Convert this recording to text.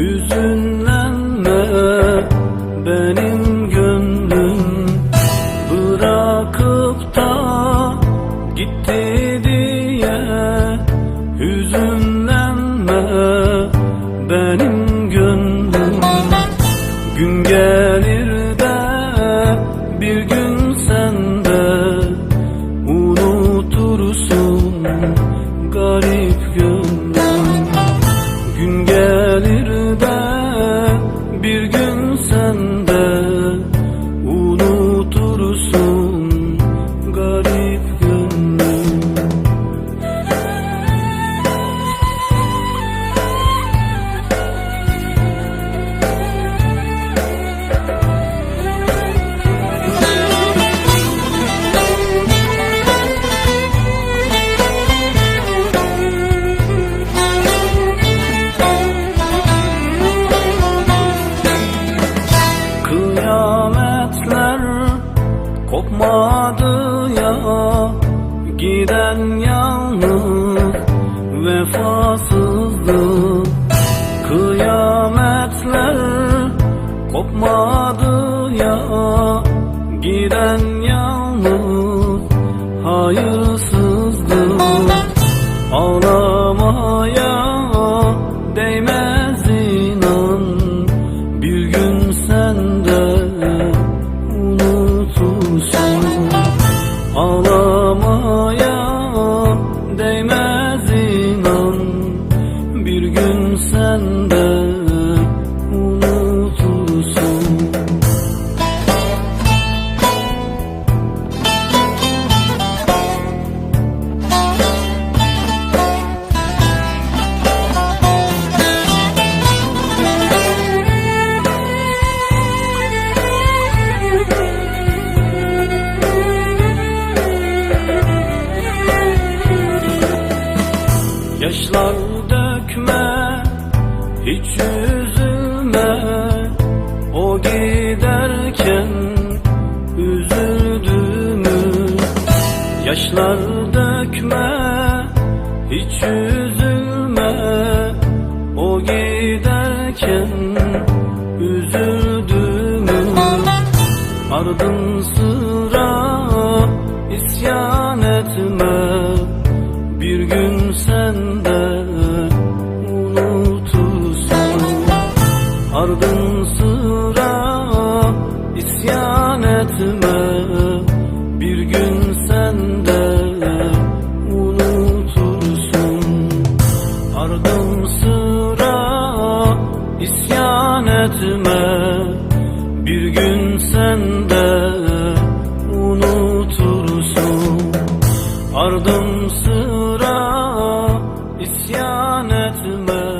Hüzünlenme benim gönlüm. Bırakıp da gitti diye Hüzünlenme benim gönlüm. Gün gelir de bir gün sen de Unutursun garip gönlüm Gün gelir kopmadı ya Giden yalnız vefasızdı. Kıyametler kopmadı ya Giden unutursun Ağlamaya Yaşlar dökme hiç üzülme. O giderken üzüldüğümü Yaşlar dökme hiç üzülme. O giderken üzüldüğümü Ardın sıra isyan etme bir gün sen de unutursun Ardın sıra isyan etme. Bir gün sen de unutursun Ardın sıra isyan etme. Bir gün sen de sıra isyan etme.